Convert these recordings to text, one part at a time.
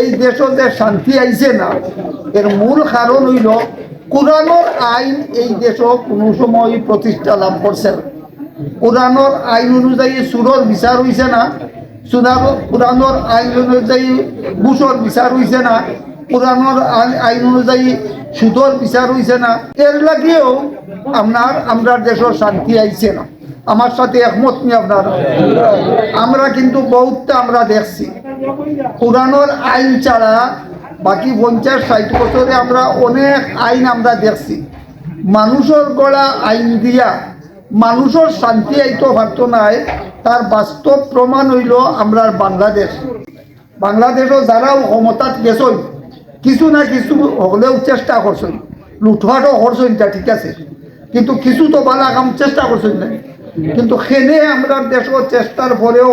এই দেশে যে শান্তি আইছে না। এর মূল কারণ হইল কোরআনোর আইন এই দেশ কোনো সময় প্রতিষ্ঠা লাভ করছে না। কোরআনোর আইন অনুযায়ী সুরর বিচার হইছে না। সুনার কোরআনোর আইন অনুযায়ী ঘুষর বিচার হইছে না। কোরআনোর আইন- আইন অনুযায়ী সুদর বিচার হইছে না। এর লাগিয়েও আপনার আমরা দেশের শান্তি আইছে না। আমার সাথে একমত নি আপনার আমরা কিন্তু বহুতটা আমরা দেখছি। কোরআনোর আইন ছাড়া বাকি পঞ্চাশ, ষাট বছরে আমরা অনেক আইন আমরা দেখছি। মানুষের গড়া আইন দিয়া, মানুষের শান্তি আইতো পারতো নাই তার বাস্তব প্রমাণ হইল আমরা বাংলাদেশ। বাংলাদেশও যারাও ক্ষমতাত গেছই কিছু না কিছু হলেও চেষ্টা করছেন। লুঠহাটও করছেন তা ঠিক আছে। কিন্তু কিছু তো বালা কাম চেষ্টা করছেন না। কিন্তু সেনে আমরা দেশের চেষ্টার পরেও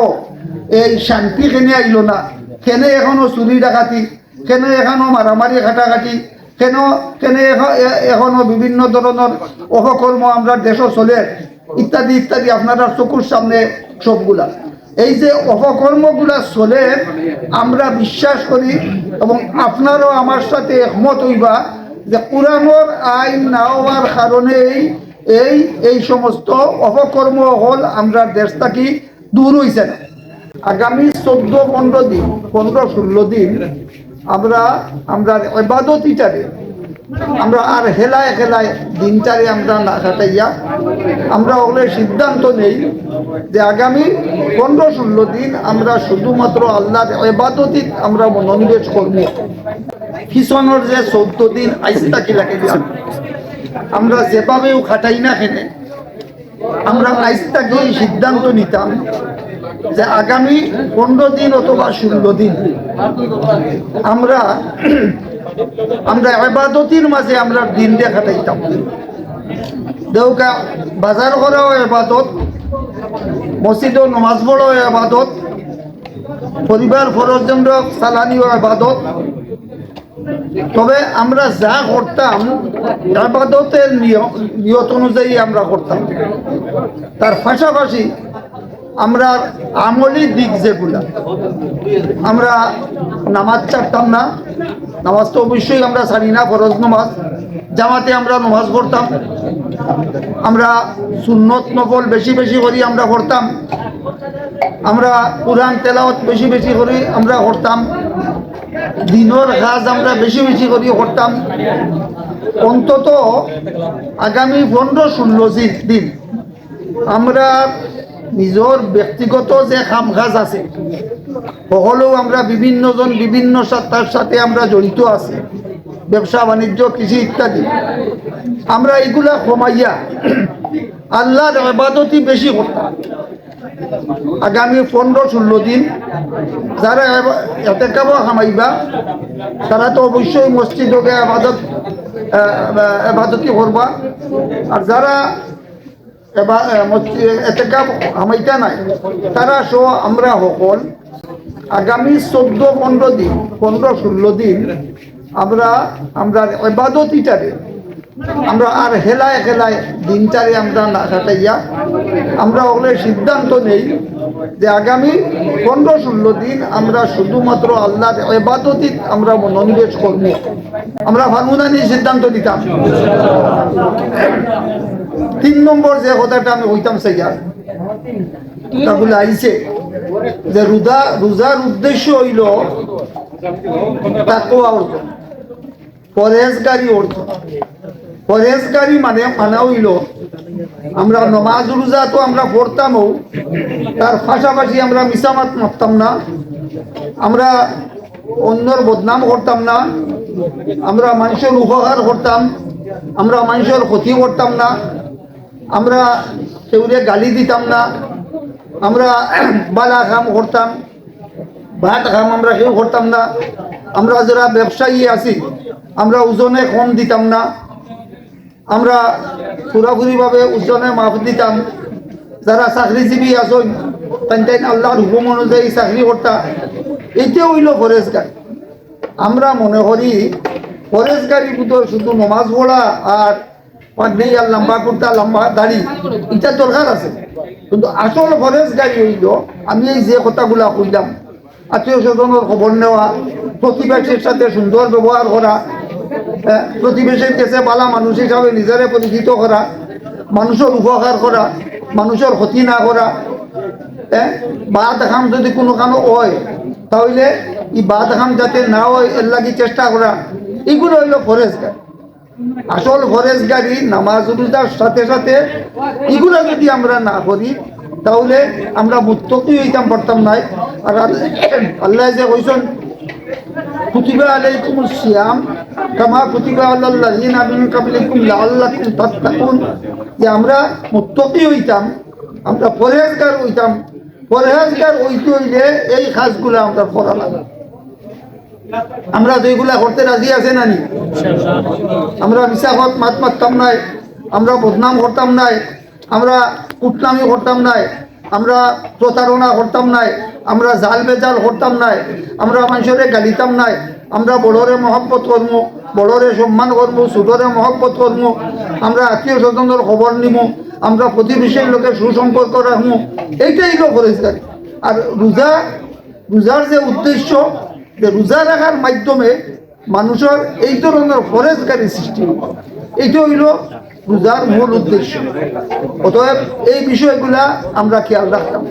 এই শান্তি খেনে আইল না? খেনে এখনও চুরি ডাকাতি? খেনে এখনও মারামারি ঘাটাঘাটি? কেন কেন এখনও বিভিন্ন ধরনের অপকর্ম আমরা দেশও চলে? ইত্যাদি ইত্যাদি। আপনারা চকুর সামনে সবগুলা এই যে অপকর্মগুলা চলে, আমরা বিশ্বাস করি এবং আপনারও আমার সাথে একমত হইবা যে কোরআনোর আইন না হওয়ার কারণেই এই এই সমস্ত অপকর্ম হল আমরা দেশ থাকি দূর হইছে না। আগামী চোদ্দ, পনেরো দিন, পনেরো, ষোলো দিন আমরা আমরা এবাদতিটারে আমরা আর হেলায় হেলায় দিনটারে আমরা না কাটাইয়া, আমরা ওগুলো সিদ্ধান্ত নেই যে আগামী পনেরো, ষোলো দিন আমরা শুধুমাত্র আল্লাহর এবাদতিত আমরা মনোনিবেশ করব। পিছনের যে চোদ্দ দিন আইস্তা কি লাগে আমরা যেভাবেও খাটাই না খেনে আমরা আইস্তা গিয়ে সিদ্ধান্ত নিতাম যে আগামী পনেরো দিন অথবা ষোলো দিন, আমরা আমরা এবাদতির মাঝে আমরা দিন দেখাটাইতাম দেউকা বাজার করাও এবাদত মসজিদও নমাজ পড়াও এবাদত পরিবার ফরজেন্দ্র সালানিও এবাদত তবে আমরা যা করতাম, আবাদতের নিয়ত অনুযায়ী আমরা করতাম। তার পাশাপাশি আমরা আমলি দিক যেগুলা, আমরা নামাজ ছাড়তাম না, নামাজ তো অবশ্যই আমরা ছাড়ি না, ফরজ নামাজ। জামাতে আমরা নামাজ পড়তাম। আমরা সুন্নত নকল বেশি বেশি করি আমরা করতাম আমরা কোরআন তেলাওয়াত বেশি বেশি করি আমরা করতাম দিনের কাজ আমরা বেশি বেশি করি করতাম অন্তত আগামী পনেরো ষোলো দিন আমরা নিজর ব্যক্তিগত যে কাম কাজ আছে, সকলেও আমরা বিভিন্নজন বিভিন্ন সত্তার সাথে আমরা জড়িত আছি, ব্যবসা, বাণিজ্য, কৃষি ইত্যাদি। আমরা এগুলা কমাইয়া আল্লাহর আবাদতি বেশি করতাম। আগামী পনেরো, ষোলো দিন যারা এতে কাবো হামাইবা তারা তো অবশ্যই মসজিদকে আবাদত আবাদতি করবা। আর যারা এবা- এ, মসজি- এতে কাপ নাই। তারা সহ আমরা সকল আগামী চোদ্দ পনেরো দিন পনেরো ষোলো দিন আমরা আমরা এবাদতিটারে আমরা আর হেলায় হেলায় দিনটারে আমরা না কাটাইয়া আমরা ওগুলো সিদ্ধান্ত নেই যে আগামী পনেরো ষোলো দিন আমরা শুধুমাত্র আল্লাহর এবাদতিত আমরা মনোনিবেশ করব। আমরা ভানুদানি সিদ্ধান্ত দিতাম তিন নম্বর যে কথাটা আমি হইতাম সেইয়া আইছে যে রোজা, রোজার উদ্দেশ্য হইল তাকওয়া অর্জন পরেজগারি অর্জন। পরেজগারি মানে মানে হইল, আমরা নমাজ রোজা তো আমরা পড়তামও, তার পাশাপাশি আমরা মিসামাত মারতাম না। আমরা অন্যর বদনাম করতাম না। আমরা মানুষের উপকার করতাম, আমরা মানুষের ক্ষতি করতাম না, আমরা কেউরে গালি দিতাম না, আমরা বালা কাম করতাম ভাত খাম আমরা কেউ করতাম না, আমরা যারা ব্যবসায়ী আছি, আমরা ওজনে কম দিতাম না, আমরা পুরাপুরিভাবে ওজনে মাফ দিতাম, যারা চাকরিজীবী আছেন তাই আল্লাহর হুকুম অনুযায়ী চাকরি করতা এইটা হইল ফরেজগারি আমরা মনে করি ফরেজগারি বুধ শুধু নমাজ পড়া আর পাগড়ি আর লম্বা কুর্তা, লম্বা দাড়ি, এটা দরকার আছে। কিন্তু আসল ফরেজগারি হইল, আমি এই যে কথাগুলা কইলাম আত্মীয় স্বজনের খবর নেওয়া, প্রতিবেশীর সাথে সুন্দর ব্যবহার করা প্রতিবেশীর কাছে বালা মানুষ হিসাবে নিজেরে পরিচিত করা, মানুষের উপকার করা, মানুষের ক্ষতি না করা হ্যাঁ বাদ হাম যদি কোনো কানো হয় তাহলে এই বাদ হাম যাতে না হয়, এর লাগি চেষ্টা করা। এগুলো হইল ফরেস্টগার আসল ফরেস্টগারি নামাজ রোজার সাথে সাথে এগুলো যদি আমরা না করি, তাহলে আমরা মুক্তকি হইতাম পারতাম নাই। আর আল্লাহ যে কইছেন, কুতিবা আলাইকুম সিয়াম কামা কুতিবা আলাল্লাযিনা মিন কাবলিকুম লাআল্লাকুম তাত্তাকুন। যে আমরা মুত্তাকি হইতাম, আমরা পরহেজগার হইতাম পরহেজগার হইতে হইলে এই কাজগুলো আমরা করা লাগে। আমরা যেগুলা করতে রাজি আছে নানি আমরা মিশাখত মাত মারতাম নাই, আমরা বদনাম করতাম নাই, আমরা কুটনামি করতাম নাই, আমরা প্রতারণা করতাম নাই, আমরা জাল বেজাল করতাম নাই, আমরা মানুষরে গালিতাম নাই, আমরা বড়রে মহব্বত করব বড়রে সম্মান করব ছোটরে মহব্বত করব আমরা আত্মীয় স্বজনের খবর নিব আমরা প্রতিবেশীর লোকের সুসম্পর্ক রাখব। এইটাই হলো পরিষ্কার আর রোজা, রোজার যে উদ্দেশ্য, যে রোজা রাখার মাধ্যমে মানুষের এই ধরনের ফরেজগারি সৃষ্টি এইটা হইল রোজার মূল উদ্দেশ্য। অতএব এই বিষয়গুলা আমরা খেয়াল রাখতাম